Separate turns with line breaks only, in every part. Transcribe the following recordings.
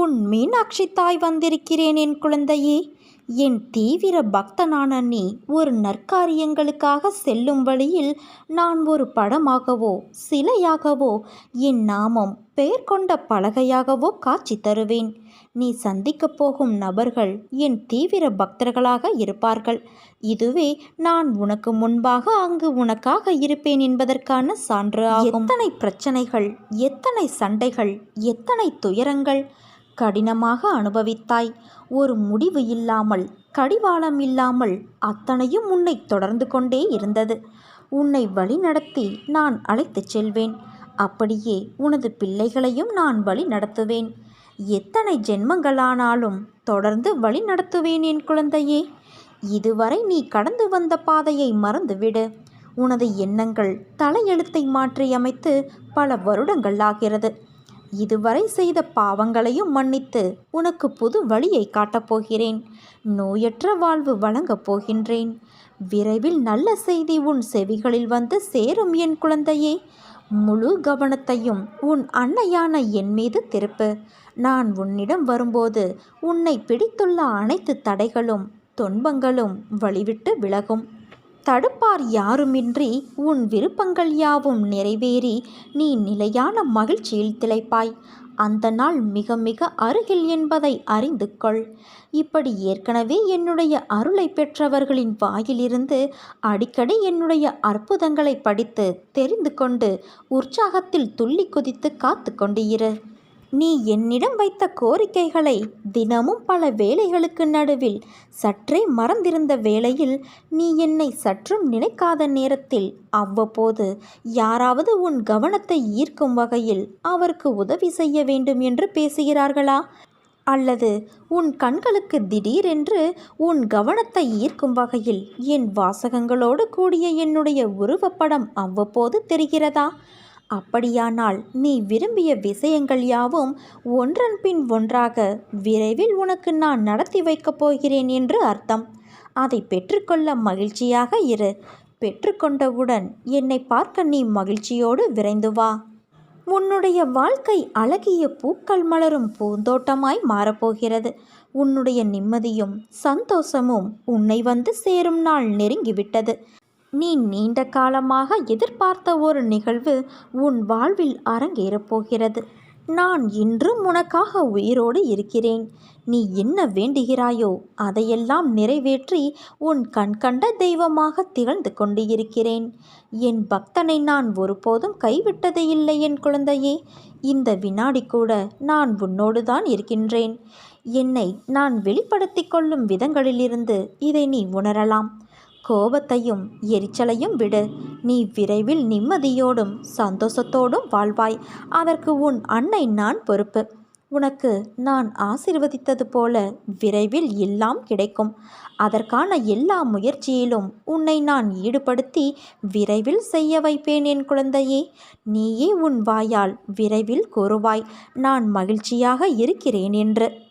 உன் மீனாட்சி தாய் வந்திருக்கிறேன் என் குழந்தையே. என் தீவிர பக்தனான நீ ஒரு நற்காரியங்களுக்காக செல்லும் வழியில் நான் ஒரு படமாகவோ சிலையாகவோ என் நாமம் பெயர் கொண்ட பலகையாகவோ காட்சி தருவேன். நீ சந்திக்கப் போகும் நபர்கள் என் தீவிர பக்தர்களாக இருப்பார்கள். இதுவே நான் உனக்கு முன்பாக அங்கு உனக்காக இருப்பேன் என்பதற்கான சான்று ஆகும். எத்தனை பிரச்சனைகள் எத்தனை சண்டைகள் எத்தனை துயரங்கள் கடினமாக அனுபவித்தாய். ஒரு முடிவு இல்லாமல் கடிவாளம் இல்லாமல் அத்தனையும் உன்னை தொடர்ந்து கொண்டே இருந்தது. உன்னை வழிநடத்தி நான் அழைத்துச் செல்வேன். அப்படியே உனது பிள்ளைகளையும் நான் வழி நடத்துவேன் எத்தனை ஜென்மங்களானாலும் தொடர்ந்து வழி நடத்துவேன் என் குழந்தையே. இதுவரை நீ கடந்து வந்த பாதையை மறந்துவிடு. உனது எண்ணங்கள் தலையெழுத்தை மாற்றியமைத்து பல வருடங்கள் ஆகிறது. இதுவரை செய்த பாவங்களையும் மன்னித்து உனக்கு புது வழியை காட்டப்போகிறேன் நோயற்ற வாழ்வு வழங்கப் போகின்றேன். விரைவில் நல்ல செய்தி உன் செவிகளில் வந்து சேரும் என் குழந்தையே. முழு கவனத்தையும் உன் அன்னையான என் மீது திருப்பு. நான் உன்னிடம் வரும்போது உன்னை பிடித்துள்ள அனைத்து தடைகளும் துன்பங்களும் வழிவிட்டு விலகும். தடுப்பார் யாருமின்றி உன் விருப்பங்கள் யாவும் நிறைவேறி நீ நிலையான மகிழ்ச்சியில் திளைப்பாய். அந்த நாள் மிக மிக அருகில் என்பதை அறிந்து கொள். இப்படி ஏற்கனவே என்னுடைய அருளை பெற்றவர்களின் வாயிலிருந்து அடிக்கடி என்னுடைய அற்புதங்களை படித்து தெரிந்து கொண்டு உற்சாகத்தில் துள்ளி குதித்து காத்து கொண்டு இரு நீ என்னிடம் வைத்த கோரிக்கைகளை தினமும் பல வேலைகளுக்கு நடுவில் சற்றே மறந்திருந்த வேளையில் நீ என்னை சற்றும் நினைக்காத நேரத்தில் அவ்வப்போது யாராவது உன் கவனத்தை ஈர்க்கும் வகையில் அவருக்கு உதவி செய்ய வேண்டும் என்று பேசுகிறார்களா? அல்லது உன் கண்களுக்கு திடீரென்று உன் கவனத்தை ஈர்க்கும் வகையில் என் வாசகங்களோடு கூடிய என்னுடைய உருவப்படம் அவ்வப்போது தெரிகிறதா? அப்படியானால் நீ விரும்பிய விஷயங்கள் யாவும் ஒன்றன் பின் ஒன்றாக விரைவில் உனக்கு நான் நடத்தி வைக்கப் போகிறேன் என்று அர்த்தம். அதை பெற்றுக்கொள்ள மகிழ்ச்சியாக இரு. பெற்றுக்கொண்டவுடன் என்னை பார்க்க நீ மகிழ்ச்சியோடு விரைந்து வா. உன்னுடைய வாழ்க்கை அழகிய பூக்கள் மலரும் பூந்தோட்டமாய் மாறப்போகிறது. உன்னுடைய நிம்மதியும் சந்தோஷமும் உன்னை வந்து சேரும் நாள் நெருங்கிவிட்டது. நீ நீண்ட காலமாக எதிர்பார்த்த ஒரு நிகழ்வு உன் வாழ்வில் அரங்கேறப் போகிறது. நான் இன்றும் உனக்காக உயிரோடு இருக்கிறேன். நீ என்ன வேண்டுகிறாயோ அதையெல்லாம் நிறைவேற்றி உன் கண்கண்ட தெய்வமாக திகழ்ந்து கொண்டு இருக்கிறேன் என் பக்தனை நான் ஒருபோதும் கைவிட்டதே இல்லை என் குழந்தையே. இந்த வினாடி கூட நான் உன்னோடு தான் இருக்கின்றேன். என்னை நான் வெளிப்படுத்தி கொள்ளும் விதங்களிலிருந்து இதை நீ உணரலாம். கோபத்தையும் எரிச்சலையும் விடு. நீ விரைவில் நிம்மதியோடும் சந்தோஷத்தோடும் வாழ்வாய். அதற்கு உன் அன்னை நான் பொறுப்பு. உனக்கு நான் ஆசிர்வதித்தது போல விரைவில் எல்லாம் கிடைக்கும். அதற்கான எல்லா முயற்சியிலும் உன்னை நான் ஈடுபடுத்தி விரைவில் செய்ய வைப்பேன் என் குழந்தையே. நீயே உன் வாயால் விரைவில் கூறுவாய். நான் மகிழ்ச்சியாக இருக்கிறேன் என்று.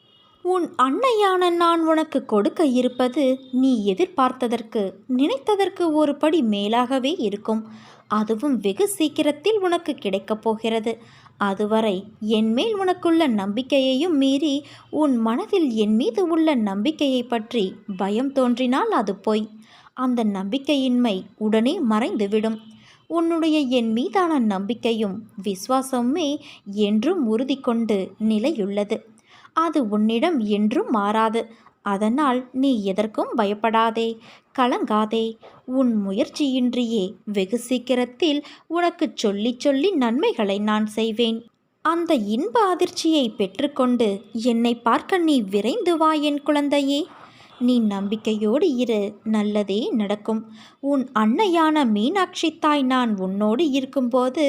உன் அன்னையான நான் உனக்கு கொடுக்க இருப்பது நீ எதிர்பார்த்ததற்கு நினைத்ததற்கு ஒரு படி மேலாகவே இருக்கும். அதுவும் வெகு சீக்கிரத்தில் உனக்கு கிடைக்கப் போகிறது. அதுவரை என்மேல் உனக்குள்ள நம்பிக்கையையும் மீறி உன் மனதில் என் மீது உள்ள நம்பிக்கையை பற்றி பயம் தோன்றினால் அது பொய். அந்த நம்பிக்கையின்மை உடனே மறைந்துவிடும். உன்னுடைய என் மீதான நம்பிக்கையும் விசுவாசமுமே என்றும் உறுதி கொண்டு நிலையுள்ளது. அது உன்னிடம் என்றும் மாறாது. அதனால் நீ எதற்கும் பயப்படாதே. கலங்காதே. உன் முயற்சியின்றியே. வெகு சீக்கிரத்தில் உனக்கு சொல்லி சொல்லி நன்மைகளை நான் செய்வேன். அந்த இன்ப அதிர்ச்சியை பெற்றுக்கொண்டு என்னை பார்க்க நீ விரைந்து வா என் குழந்தையே. நீ நம்பிக்கையோடு இரு. நல்லதே நடக்கும். உன் அன்னையான மீனாட்சி தாய் நான் உன்னோடு இருக்கும்போது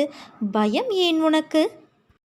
பயம் ஏன் உனக்கு?